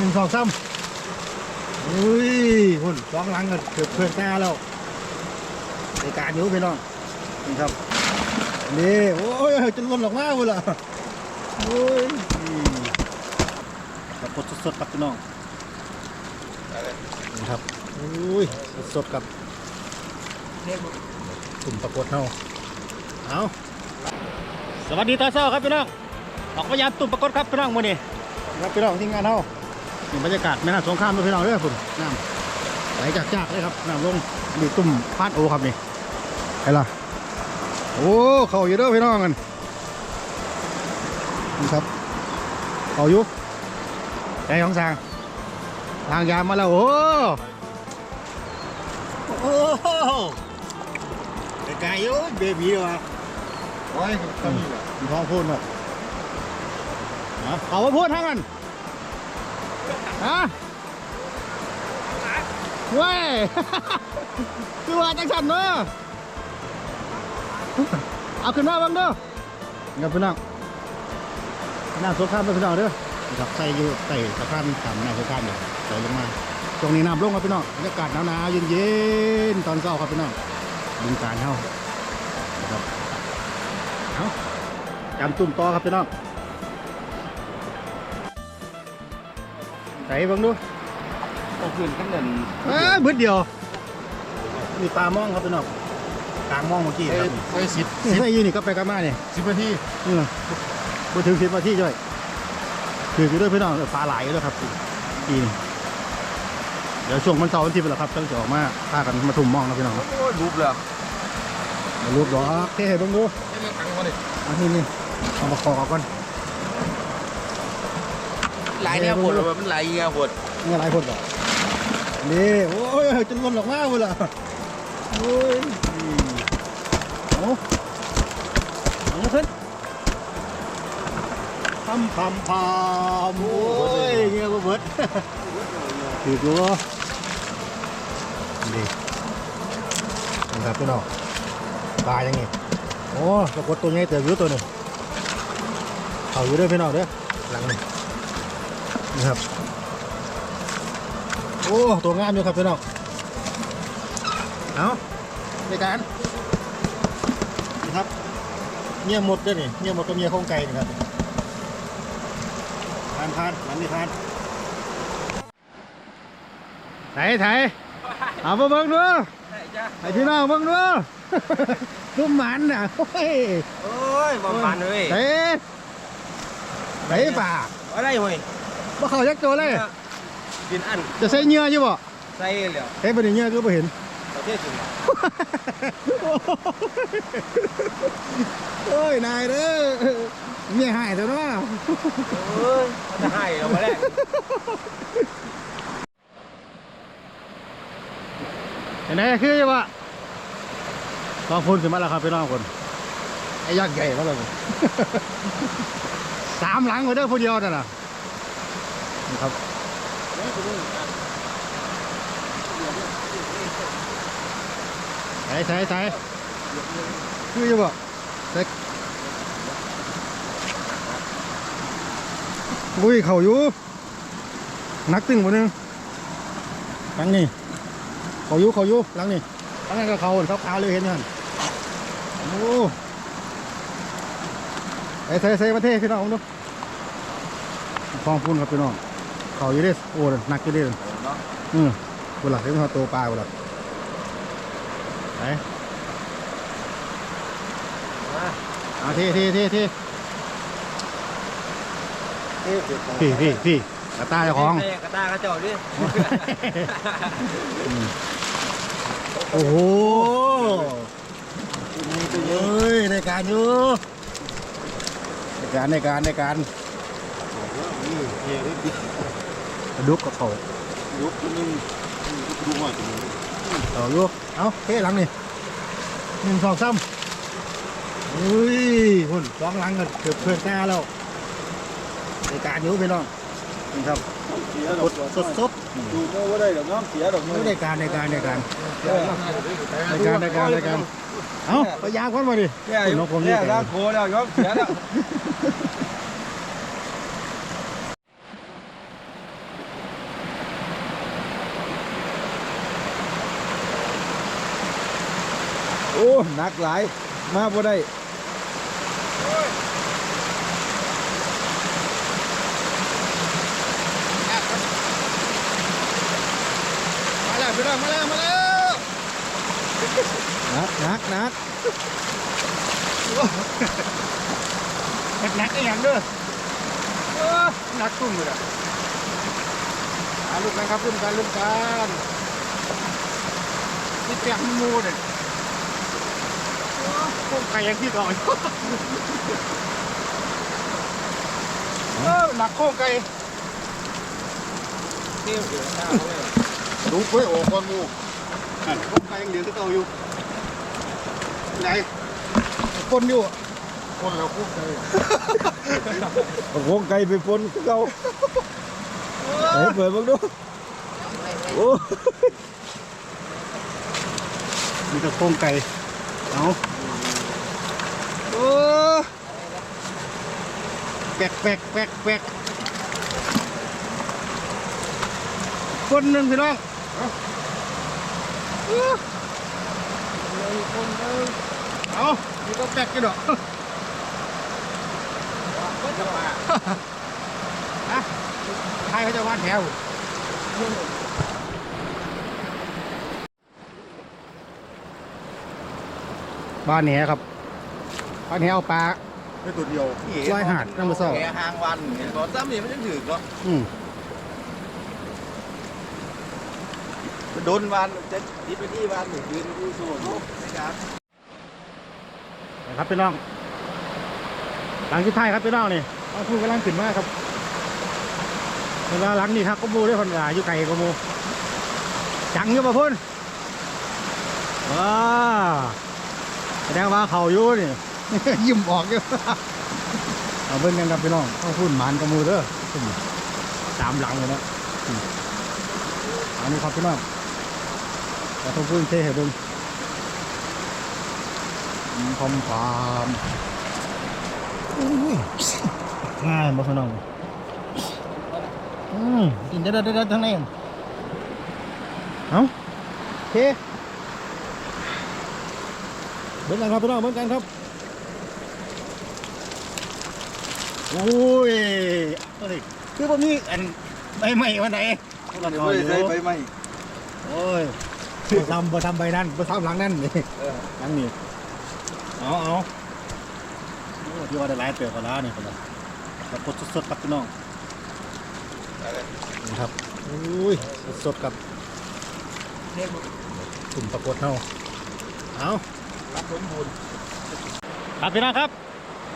นึ่งสองสามอุ้ยหุ่นสองหลังกันเกือบเพื่อนตาแล้วในการอยู่พี่น้องนี่ครับนี่โอ้ยจนล้นออกมาหมดละโอ้ยปรากฏสดๆครับพี่น้องนี่ครับอุ้ยสดๆกับกลุ่มปรากฏเฮาเอาสวัสดีตอนเช้าครับพี่น้องออกพยายามตุ่มปรากฏครับพี่น้องมื้อนี้ครับพี่น้องที่งานเฮานี่ บรรยากาศแม่น้ำสงครามด้วยพี่น้องเด้อคุณน้ำไหลจากจากเลยครับน้ำลงนี่ตุ่มพาดโอครับนี่ไอ้ล่ะโอ้เขาอยู่เด้อพี่น้องกันนี่ครับเขาอยู่ใจของสร้างทางยามมาแล้วโอ้โอ้ไกลๆอยู่เบบีว่ะโอ้ยทำท้องพูดหน่อยเอามาพูดทั้งกัน ฮะเว้ย คือว่าจังสันเนอะเอาขึ้นมาบ้างเด้อเงียบพี่น้องน้ำสงครามด้วยพี่น้องเด้อครับใส่อยู่ใส่สะพานขามน้ำสงครามอยู่ใส่ลงมา ตรงนี้น้ำลงครับพี่น้องบรรยากาศหนาวๆเย็นๆตอนเช้าครับพี่น้องบึงการเฮานะครับเอาจำตุ่มต่อครับพี่น้อง ส่เบังดูก็ขึ้นกันเงินเอ้ยบึดเดียวมีปลามองครับพี่น้องกลางมองเมื่อกี้ครับไปสิบนี่ใส่อยูนี่ก็ไปกลับมาเนี่ยสิบนาทีเออมาถึงสิบนาทีจ้อยถืออยู่ด้วยพี่น้องเออปลาไหลายอยู่ด้วยครับปีนี้เดี๋ยวช่วงมันเสาร์วันที่เป็นหรอครับต้องจะออกมาพากันมาทุ่มมองนะพี่น้องครับโอ้ยรูปเลยมารูปดอกเท่ให้เบังดูยังไม่ตังค์เขาเลยอันนี้นี่เอามาคอก่อน หลายแนวหมดเลยมันหลายแนวหมดนี่หลายคนบอนี่โอ้ยจนล้นออกมาหมดละโอ้ยเอาเอาเพิ่นพำพำพำโอ้ยเงี้ยบ่เบิดถือดูดีนะครับพี่น้องปลาอย่างงี้โอ้ปรากฏตัวใหญ่เติบอยู่ตัวหนึงเขาอยู่ด้วยพี่น้องเด้อหลังนี่ นะครับ โอ้ ตัวงามอยู่ครับพี่น้องเอาในการนี่ครับเงียหมดเด้วยนี่เงียหมดตัวเมียโครงไก่นี่ครับทานทานหลังนี้ทานไถไถเอามาเบิ่งดูไอ้พี่น้องเบิ่งดูตุ้มหมันน่ะโอ้ยโอ้ยประมาณเลยเตะเตะป่าอะไรเว้ย บ่เข้ายักตัวเลย กินอันจะใส่เหงื่ออยู่บ่ใส่เหลียวเฮ้ยบ่ได้เหงื่อก็บ่เห็นประเทศจีนโอ้ยนายเด้อเมียหายตัวเนาะเอ้ยมันจะให้เรามาแรกเห็นไหมคือจะว่าตองพูนขึ้นมาแล้วครับพี่น้องคนไอ้ยักษ์ใหญ่มาเลยสามหลังเลยเด้อผู้เดียวนั่นน่ะ นี่ครับใส่ใส่ใส่คือจะบอกใส่อุ้ยเข่าอยู่ นักตึงคนนึงหลังนี่เขาอยู่เขาอยู่หลังนี่หลังนั้นก็เขาเขาขาวเลยเห็นมั้ยโอ้ใส่ใส่ใส่ประเทศพี่น้องดูฟองพูนครับพี่น้อง เขาอยู่เด้โอ้หนักอยู่เด้อืมบุหลักที่มันโตปลาบุหลักไหนเอาเท่เท่เท่เท่พี่พี่พี่กระตายเจ้าของกระตากระจอกดิโอ้โหเฮ้ยในการอยู่ในการในการในการ ดุกกับเขายุบนึงดูว่าจะมีต่ออยู่เอาเท่หลังนี่หนึ่งสองสามอุ้ยหุ่นสองหลังกันเกือบเพื่อนตาแล้วในการอยู่พี่น้องนี่ครับเสียสดสดสดดูว่าได้หรอกน้องเสียหรอกไม่ได้การในการในการในการในการในการเอ้าพยายามก่อนมาดิเนี่ยคุณนกผมนี่เนี่ยร่างโคแล้วยอมเสียแล้ว อ้หนักหลาย มาบ่ได้มาแล้วพี่น้องมาแล้วมาแล้วหนักหนักหนักหนักหนักอีหยังเด้อเออหนักตุ้มเลยอะหาลูกกันครับลูกกันลูกกันนี่แกงมูเนี่ยโอ้ พวกไก่ยังที่ก่อนเออหนักโค้งไก่เที่ยวเดือดข้าเลยดูกล้วยโอ้ก้อนงูนั่นโค้งไก่ยังเหลืองที่เก่าอยู่ไหนคนอยู่อะคนเราโค้งไก่เอาของไก่ไปปนคือเขาไหนเปิดบ้างดูโอ้มีแต่โครงไก่ เอาโอ้แปลกแปลกแปลกแปลกคนหนึ่งพี่น้องเอาอู้คนหนึ่งเอานี่ก็แปลกกันดอกฮะใครเขาจะวาดแถว บ้านแหครับบ้านแหเอาปลา แค่ตัวเดียวชายหาดน้ำมันเศร้าแค่หางวันเห็นบ่ซ้ำนี่มันยังถือก็อืมโดนวันจะยิบไปที่วันยืนดูสูงนะครับนะครับพี่น้อง หลังที่ท้ายครับพี่น้องนี่ต้องพูดกำลังขึ้นมากครับเวลาหลังนี่ครับก็มูด้วยคนอ่าอยู่ไกลก็มูจังอยู่ป่ะพุ่นว้า แสดงว่าเขาอยู่นี่ ยิ้มออกอยู่เอาเบิ่งกันครับพี่น้องต้องพูดหมานกับมูเด้ออืมตามหลังเลยนะอืมอันนี้ครับพี่น้องแต่ต้องพูดเท่ให้เบิ่งอืมพร้อมพร้อมอุ้ยง่ายบ่พี่น้องอืมกินได้ได้ได้ทั้งนี้เอาโอเค เบิ่งกันครับพี่น้องเบิ่งกันครับโอ้ยเอ้ยคือบ่มีอันใบใหม่วันไหนมันไม่ได้ใช้ไปไหมโอ้ยบ่ทำบ่ทำใบนั้นบ่ทำหลังนั้นนี่เออหลังนี้เอาเอาโอ้ที่ว่าได้หลายเติบกันแล้วนี่คนละปรากฏสดๆครับพี่น้องนี่ครับอุ้ยสดๆครับกลุ่มปรากฏเฮาเอารับ สมบูรณ์ครับพี่น้องครับ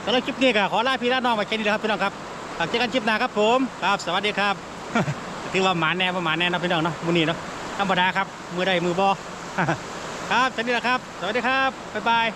สำหรับคลิปนี้ก็ขอลาพี่ลาน้องไปแค่นี้นะครับพี่น้องครับฝากเจอกันคลิปหน้าครับผมครับสวัสดีครับถือว่าหมาแน่ว่าหมาแน่นะพี่น้องเนาะมือนี้เนาะธรรมดาครับมือใดมือบอครับแค่นี้แหละครับ สวัสดีครับบ๊ายบาย